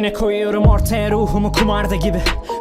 Yine koyuyorum ortaya ruhumu kumarda gibi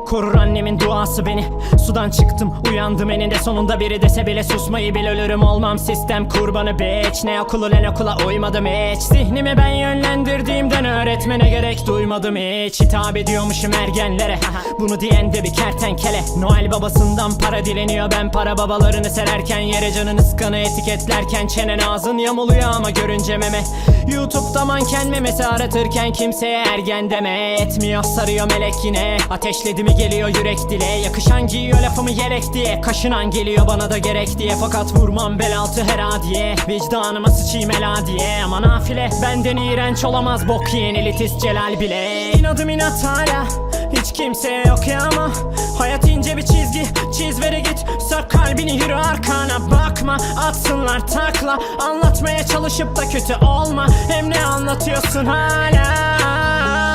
Korur annemin duası beni. Sudan çıktım uyandım eninde sonunda. Biri dese bile susmayı bil ölürüm. Olmam sistem kurbanı beç Ne okulu ne okula uymadım hiç. Zihnimi ben yönlendirdiğimden öğretmene gerek duymadım hiç. Hitap ediyormuşum ergenlere. Bunu diyen de bir kertenkele. Noel babasından para dileniyor. Ben para babalarını sererken Yere canın ıskanı etiketlerken Çenen ağzın yamuluyor ama görünce meme. Youtube'da manken memesi aratırken kimseye ergen deme Etmiyor. Sarıyor melek yine. Ateşledi mi geliyor yürek dile. Yakışan giyiyor lafımı yelek diye. Kaşınan geliyor bana da gerek diye. Fakat vurmam bel altı her adiye. Vicdanıma sıçayım ela diye. Ama nafile benden iğrenç olamaz Bok yiyen elitist Celal bile. İnadım inat hala hiç kimseye yok ya ama. Hayat ince bir çizgi Çiz vere git. Sök kalbini yürü arkana bakma. Atsınlar takla Anlatmaya çalışıp da kötü olma. Hem ne anlatıyorsun hala?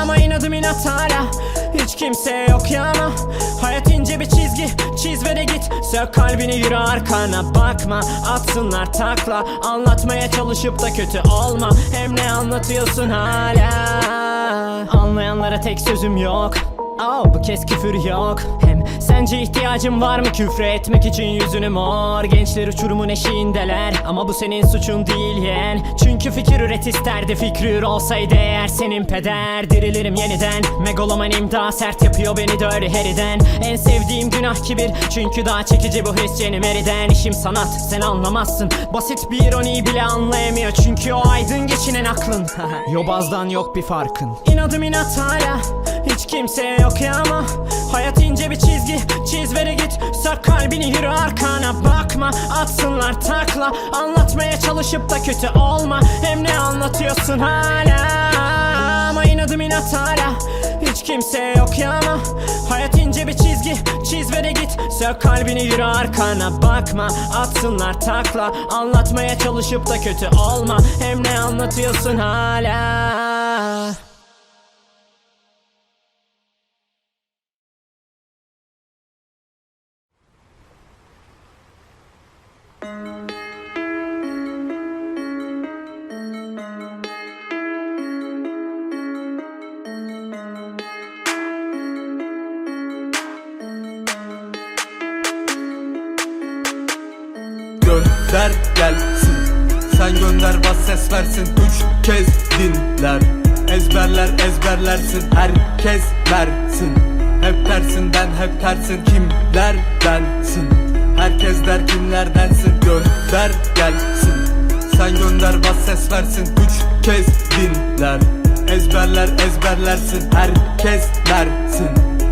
Ama inadım inat hala hiç kimseye yok ya ama Hayat ince bir çizgi Çiz ve de git. Sök kalbini yürü arkana bakma. Atsınlar takla Anlatmaya çalışıp da kötü olma. Hem ne anlatıyorsun hala? Anlayanlara tek sözüm yok Oh, bu kez küfür yok. Hem sence ihtiyacın var mı? Küfre etmek için yüzünü mor. Gençler uçurumun eşiğindeler. Ama bu senin suçun değil yeğen. Çünkü fikir üret isterdi. Fikri olsaydı eğer senin peder. Dirilirim yeniden. Megalomanim daha sert yapıyor beni de heriden. En sevdiğim günah kibir. Çünkü daha çekici bu his cenim eriden İşim sanat sen anlamazsın. Basit bir ironiyi bile anlayamıyor. Çünkü o aydın geçinen aklın. Yobazdan yok bir farkın. İnadım inat hala hiç kimseye yok ya ama Hayat ince bir çizgi. Çiz ve git Sök kalbini yürü arkana bakma. Atsınlar takla. Anlatmaya çalışıp da kötü olma. Hem ne anlatıyorsun hala? Ama inadım inat hala. Hiç kimseye yok ya ama Hayat ince bir çizgi. Çiz ve git Sök kalbini yürü arkana bakma. Atsınlar takla. Anlatmaya çalışıp da kötü olma. Hem ne anlatıyorsun hala Gönder gelsin. Sen gönder bas ses versin. Üç kez dinler. Ezberler ezberlersin. Herkes versin. Hep tersinden hep tersin Kimler bensin Herkes der kimlerdensin Gönder gelsin. Sen gönder bas ses versin. Üç kez dinler. Ezberler ezberlersin. Herkes versin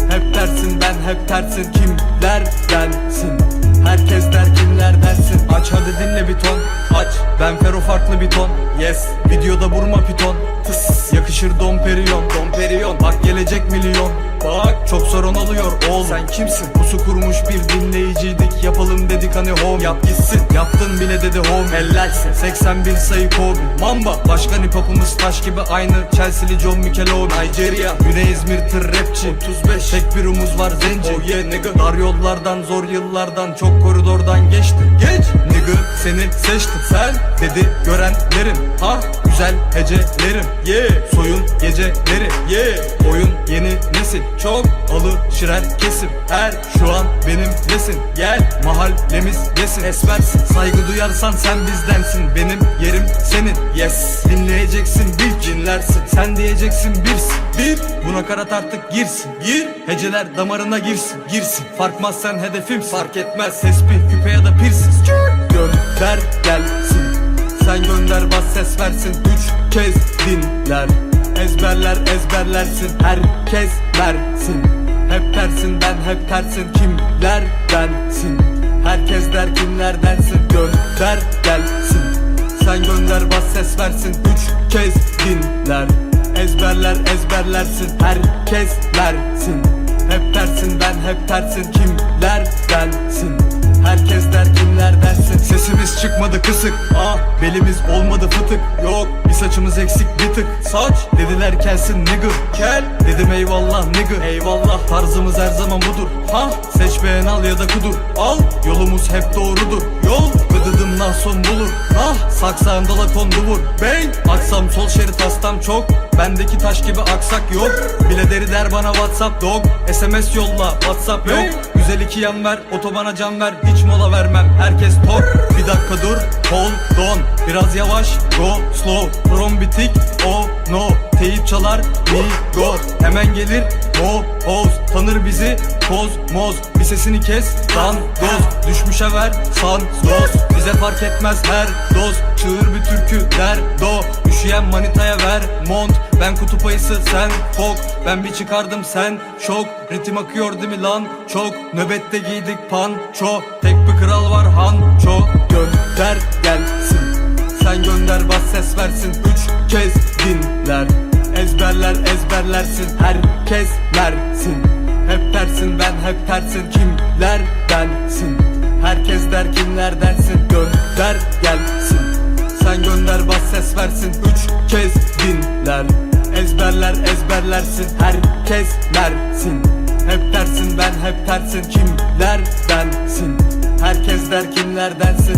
Hep tersinden hep tersin Kimlerdensin Herkes der kimlerdensin Aç hadi dinle bir ton. Aç. Ben Fero farklı bir ton. Yes. Videoda vurma piton. Tıs. Yakışır Dom Perignon Dom Perignon bak gelecek milyon Bak çok sorun oluyor oğlum. Sen kimsin? Pusu kurmuş bir dinleyiciydik. Yapalım dedik hani home. Yap gitsin. Yaptın bile dedi home. Hellalsin. 81 sayı Kobe. Mamba. Başkan hip hopumuz taş gibi aynı. Chelsea'li John Michelobi Nigeria. Güney İzmir tır rapçi. 35 Tek bir umuz var zenci. Oh yeah nigga. Dar yollardan zor yıllardan Çok koridordan geçtin Geç nigga seni seçtim. Sen dedi görenlerim Ha güzel hecelerim. Yeah soyun geceleri. Yeah oyun yeni nesil. Çok alışır herkesim Her şu an benim nesin Gel mahallemiz yesin. Esmersin saygı duyarsan sen bizdensin. Benim yerim senin. Yes. Dinleyeceksin bil dinlersin. Sen diyeceksin birsin Bir. Buna karat artık girsin. Gir. Heceler damarına girsin. Girsin. Farkmaz sen hedefim Fark etmez. Tespih küpe ya da piercing Gönder gelsin. Sen gönder bas ses versin. Üç kez dinler. Ezberler ezberlersin. Herkes versin. Hep tersinden hep tersin. Kimler bensin Herkes der kimlerdensin Gönder gelsin. Sen gönder bas ses versin. Üç kez dinler. Ezberler ezberlersin. Herkes versin. Hep tersinden hep tersin. Kimler bensin Herkes der kimler dersin. Sesimiz çıkmadı kısık. Ah belimiz olmadı fıtık. Yok bir saçımız eksik bir tık. Saç? Dediler kelsin nigga Kel? Dedim eyvallah nigga Eyvallah. Tarzımız her zaman budur. Ha? Seç beğen al ya da kudur. Al. Yolumuz hep doğrudur. Yol? Gıdıdım nah son bulur. Ah saksağın dala kondu vur. Bang aksam sol şerit hastam çok. Bendeki taş gibi aksak yok. Bile deri der bana whatsapp dog. SMS yolla whatsapp yok. Güzel iki yan ver otobana can ver. Hiç mola vermem. Herkes tok. Bir dakika dur. Hold on. Biraz yavaş. Go slow From bitik oh no Teyip çalar mi go Hemen gelir mo hoz. Tanır bizi kozmos Bir sesini kes dan doz. Düşmüşe ver san doz. Bize fark etmez her doz. Çığır bir türkü der do. Üşüyen manitaya ver mont. Ben kutup ayısı sen fok. Ben bir çıkardım sen şok. Ritim akıyor değil mi lan? Çok. Nöbette giydik panço. Tek bir kral var hanço. Gönder gelsin Sen gönder bas ses versin. Üç kez dinler. Ezberler ezberlersin. Herkes versin Hep tersin ben hep tersin. Kimler bensin? Herkes der kimler dersin? Gönder gelsin. Sen gönder bas ses versin. Üç kez dinler. Ezberler ezberlersin. Herkes versin Hep dersin ben hep tersin. Kimler bensin? Herkes der kimler dersin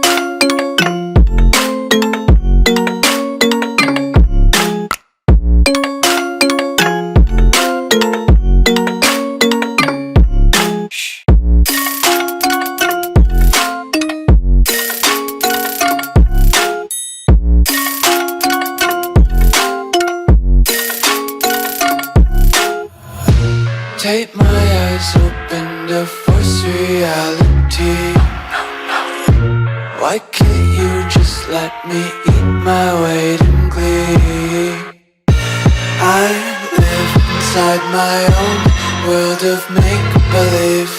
World of make believe.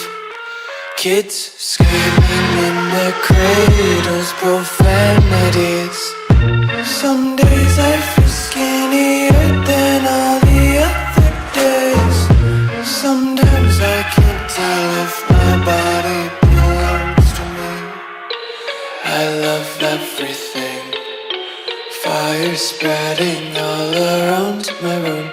Kids screaming in their cradles, profanities. Some days I feel skinnier than all the other days. Sometimes I can't tell if my body belongs to me. I love everything. Fire spreading all around my room.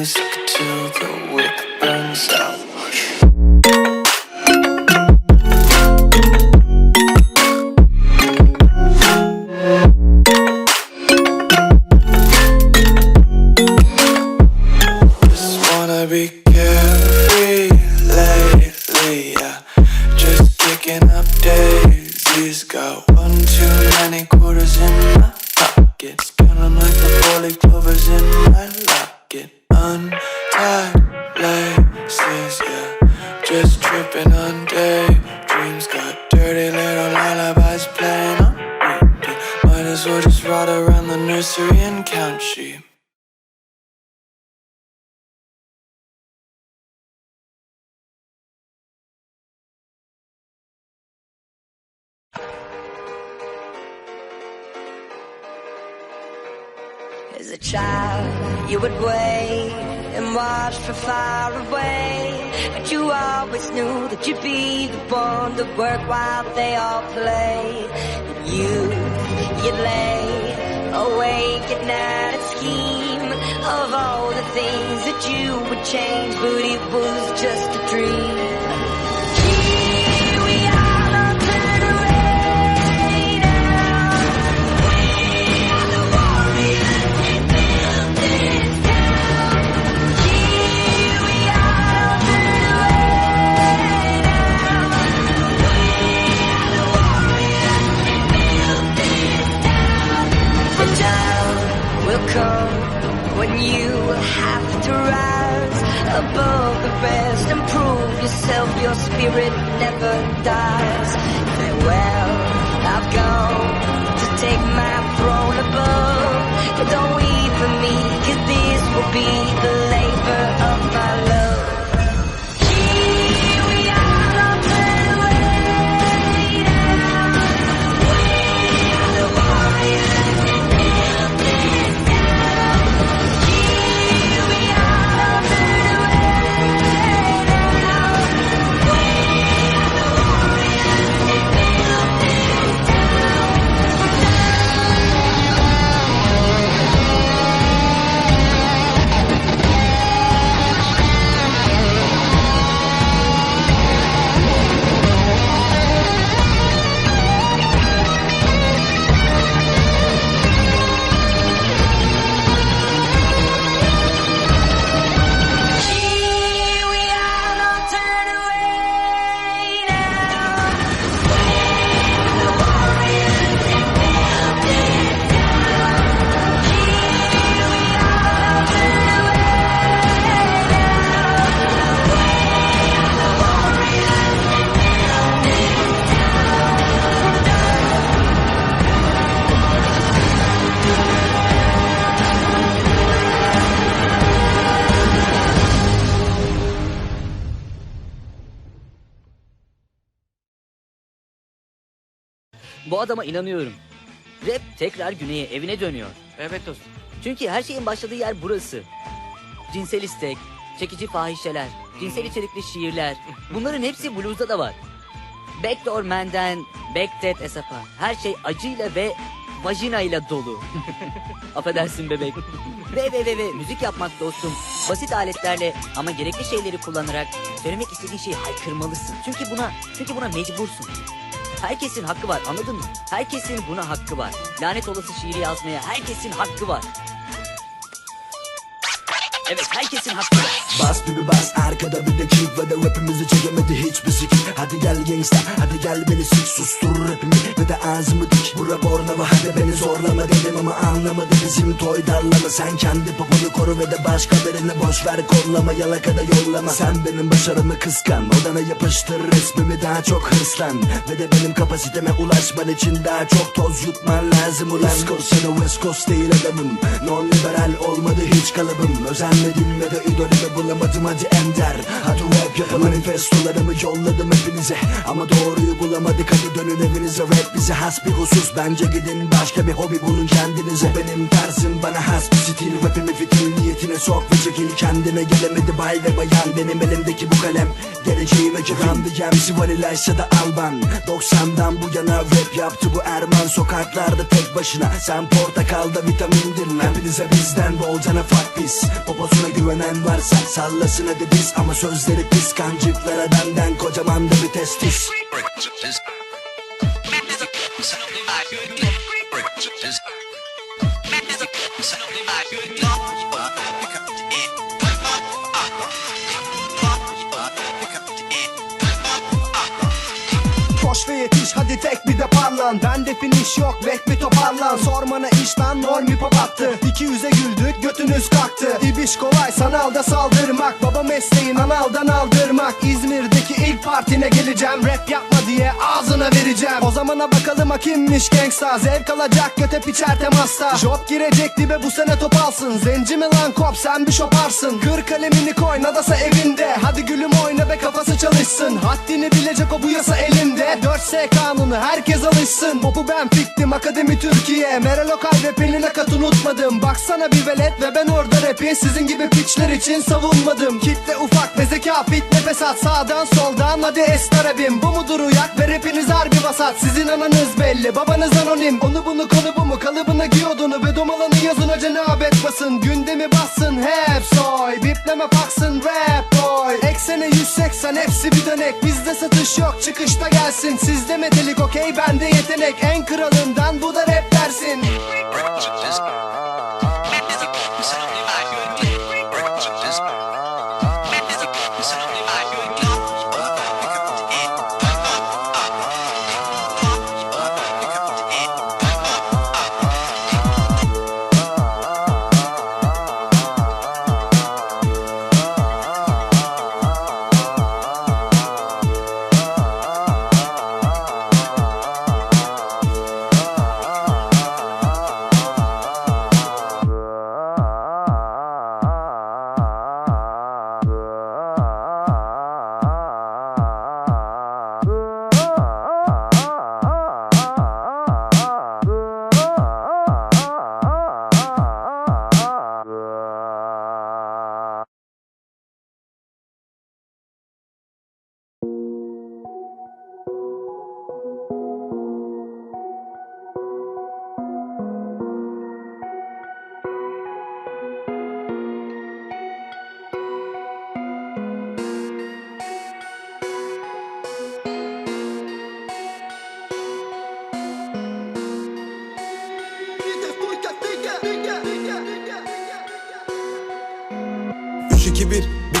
Music on daydreams. Got dirty little lullabies playing on repeat. Might as well just ride around the nursery and count sheep. As a child, you would wait and watch from far away. But you always knew that you'd be the one to work while they all play. And you, you'd lay awake at night and scheme of all the things that you would change, but it was just a dream. Come when you have to rise above the rest and prove yourself. Your spirit never dies. Farewell, I've gone to take my throne above. But don't weep for me, 'cause this will be the Bu adama inanıyorum. Rap tekrar güneye evine dönüyor. Evet dostum. Çünkü her şeyin başladığı yer burası. Cinsel istek, çekici fahişeler, cinsel içerikli şiirler. Bunların hepsi blues'da da var. Backdoor Man'den Backdead Esap'a her şey acıyla ve vajinayla dolu. Affedersin bebek. Ve ve ve ve müzik yapmak dostum. Basit aletlerle ama gerekli şeyleri kullanarak söylemek istediğin şeyi haykırmalısın. Çünkü buna çünkü buna mecbursun. Herkesin hakkı var anladın mı? Herkesin buna hakkı var. Lanet olası şiiri yazmaya herkesin hakkı var. Evet herkesin hakkı var. Bas bir bas. Arkada bir de ve de rapimizi çekemedi hiçbir sik Hadi gel gangsta hadi gel beni sik sustur rapimi. Ve de ağzımı dik Bura bornava hadi beni zorlama dedim ama anlamadı bizim toy darlama. Sen kendi poponu koru ve de başkalarını boş ver kollama yalakada yollama. Sen benim başarımı kıskan odana yapıştır resmimi daha çok hırslan. Ve de benim kapasiteme ulaşman için daha çok toz yutman lazım ulan. West Coast ya da West Coast değil adamım. Non liberal olmadı hiç kalıbım. Özenmedim ve de idolümü bulamadım hadi ender Hadi rap yapın manifestolarımı yolladım hepinize. Ama doğruyu bulamadık hadi dönün evinize. Rap bize has bir husus. Bence gidin başka bir hobi bulun kendinize. Benim tarzım bana has bir stil. Rapimi fitil niyetine sok ve çekil. Kendine Gelemedi bay ve bayan. Benim elimdeki bu kalem Geleceğime kirandı MC Vanilla ise de Alban. 90'dan bu yana rap yaptı bu Erman. Sokaklarda tek başına Sen portakalda vitamindir lan. Hepinize bizden bolcana fuck pis. Poposuna güvenen varsa sallasın hadi diz Ama sözleri pis kancıklara benden kocaman da bir testis. Koş ve yetiş hadi tek bir de parlan Bende finish yok bek bir toparlan Sormana iş lan normi pop attı İki yüze güldük götünüz kalktı İbiş kolay sanalda saldırmak. Baba mesleğin analdan aldırmak. İzmir'deki ilk partine geleceğim. Rap yapma diye ağzına vereceğim. O zamana bakalım ha kimmiş gangsta. Zevk alacak göte piçer temasta. Job girecek dibe bu sene top alsın. Zenci mi lan kop sen bir şoparsın. Kır kalemini koy nadasa evinde. Hadi gülüm oyna be kafası çalışsın. Haddini bilecek o bu yasa elinde. 4S kanunu herkes alışsın Popu ben fiktim. Akademi Türkiye. Meral Okay ve Pelin Akat unutmadım. Baksana bir velet ve ben orada rapi Sizin gibi piçler için savunmadım. Kitle ufak ve zeka fit nefes at Sağdan soldan. Hadi estarabim Bu mudur uyak ve rapiniz harbi vasat. Sizin ananız belli babanız anonim. Onu bunu konu bu mu kalıbına giy odunu Ve domalanı yazın hoca ne basın. Gündemi bassın hep soy. Bipleme faksın rap boy. Eksene 180 hepsi bir dönek. Bizde satış yok çıkışta gelsin. Sizde metalik okey bende yetenek En kralından bu da rap dersin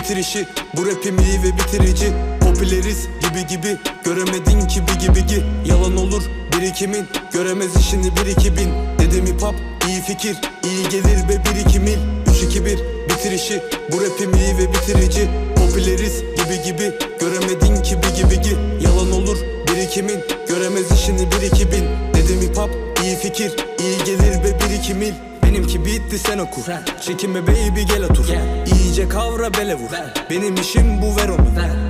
iki, bir, bitirişi. Bu rapim iyi ve bitirici. Popüleriz gibi gibi. Göremedin ki bir gibi gi Yalan olur birikimin. Göremez işini bir iki bin. Dedim hip hop iyi fikir. İyi gelir ve bir iki mil. Üç, iki, bir, bitirişi. Bu rapim iyi ve bitirici. Popüleriz gibi gibi. Göremedin ki bir gibi gi Yalan olur birikimin. Göremez işini bir iki bin. Dedim hip hop iyi fikir. İyi gelir ve bir iki mil Benimki bitti sen oku. Çekinme baby gel otur. İyice kavra bele vur. Benim işim bu ver onu.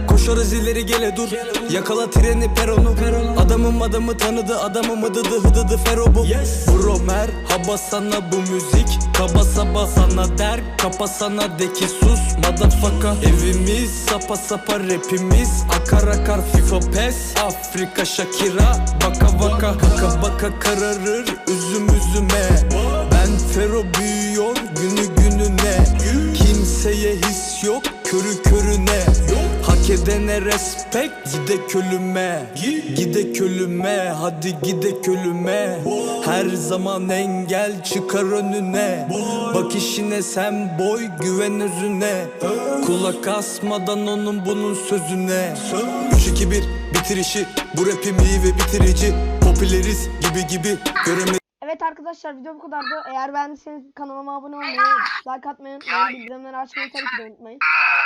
Koşarız ileri gele dur. Yakala treni peronu Adamım adamı tanıdı adamım adıdı hıdıdı fero bu. Bro merhaba sana bu müzik. Kaba saba sana der Kapa sana de ki sus Motherfucker. Evimiz sapa sapa rapimiz Akar akar FIFA pes Afrika Shakira Baka baka. Baka baka kararır üzüm üzüme. Ben fero büyüyor günü gününe. Kimseye his yok körü körüne. Hak edene respect gide ölüme Gide ölüme hadi gide ölüme Her zaman engel çıkar önüne. Bak işine sen boy güven özüne. Kulak asmadan onun bunun sözüne. 3 2 1 bitirişi bu rapim iyi ve bitirici. Popüleriz gibi gibi. Göreme Evet arkadaşlar video bu kadardı. Eğer beğendiyseniz kanalıma abone olmayı, like atmayı. Bildirimleri açmayı tabii ki de unutmayın.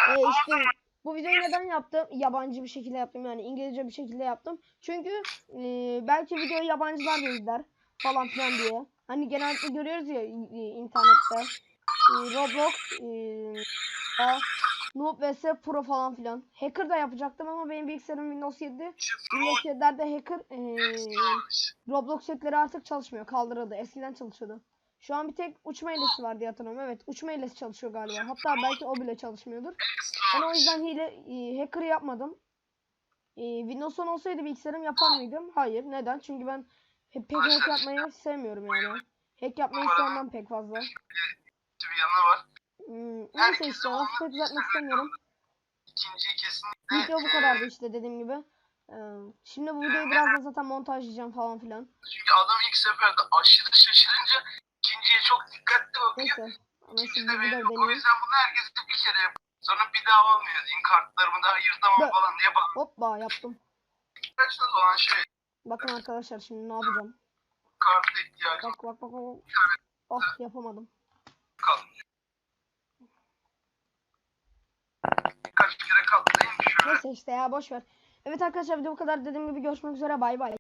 Ee, işte bu videoyu neden yaptım? Yabancı bir şekilde yaptım yani İngilizce bir şekilde yaptım. Çünkü e, belki videoyu yabancılar da izler falan filan diye. Hani genellikle görüyoruz ya internette. E, Roblox, e, Noob vs Pro falan filan. Hacker da yapacaktım ama benim bilgisayarım Windows 7. Windows 7'lerde hacker e, Roblox setleri artık çalışmıyor. Kaldırıldı. Eskiden çalışıyordu. Şu an bir tek uçma hilesi var diye hatırlıyorum. Evet uçma hilesi çalışıyor galiba. Hatta belki o bile çalışmıyordur. Ben o yüzden hile e, hacker yapmadım. E, Windows 10 olsaydı bilgisayarım yapar mıydım? Hayır. Neden? Çünkü ben hep pek hack yapmayı sevmiyorum yani. Hack yapmayı sevmem pek fazla. bir yanı var. Hmm, neyse işte lafı pek uzatmak istemiyorum. İkinciyi kesinlikle Video bu kadardı işte dediğim gibi. Ee, şimdi bu videoyu birazdan zaten montajlayacağım falan filan. çünkü adam ilk seferde aşırı şaşırınca ikinciye çok dikkatli bakıyor. Neyse. Ama İkinci şimdi de bu da benim. O yüzden bunu herkes bir kere yap. Sonra bir daha olmuyor diyeyim. Kartlarımı da ayırtamam Bak. falan diye bak. Hoppa yaptım. Kaçta olan şey Bakın arkadaşlar şimdi ne yapacağım. karta ihtiyacım Bak bak bak bak. Oh yapamadım. kalmış. Birkaç kere katlayayım şöyle. Neyse işte ya boş ver. Evet arkadaşlar video bu kadar dediğim gibi görüşmek üzere bay bay.